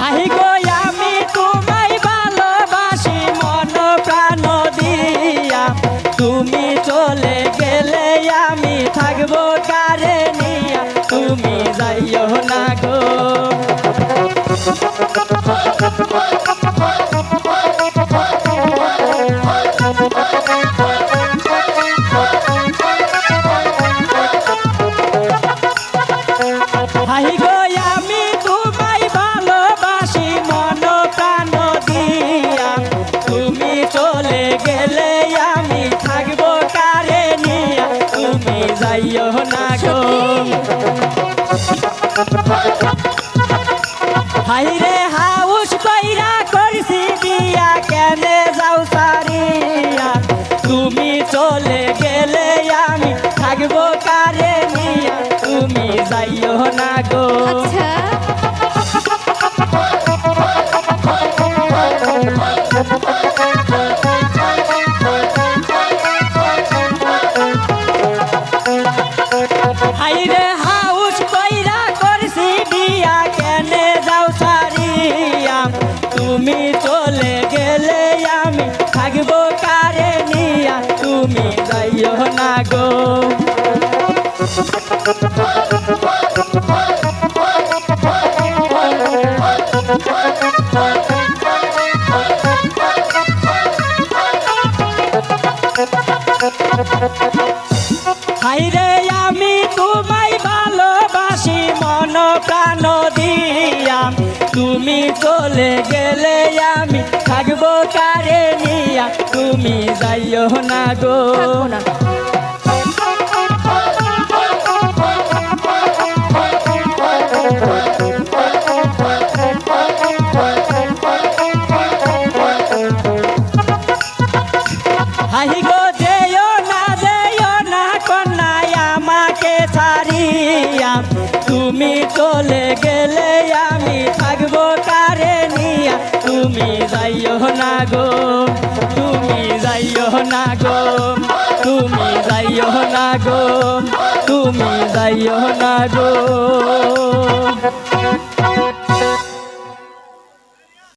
হাহি গো তুমি চলে গেলে আমি থাকব কারে নিয়া? তুমি যাইও না গো হাইরে হাউস কইরা করছি দিয়া কেনে যাও সারিয়া তুমি চলে আমি থাকব কারে নিয়া? তুমি যাইও না যাইও না গো। হাইরে আমি তোমায় ভালোবাসি মন প্রাণ দিয়া। তুমি চলে গেলে আমি থাকব কারে নিয়া? তুমি যাইও না গো। হাহি গো চলে গেলে আমি থাকব কারে নিয়া? তুমি যাইও না গো, তুমি যাইও না গো, তুমি যাইও না গো, তুমি যাইও না গো।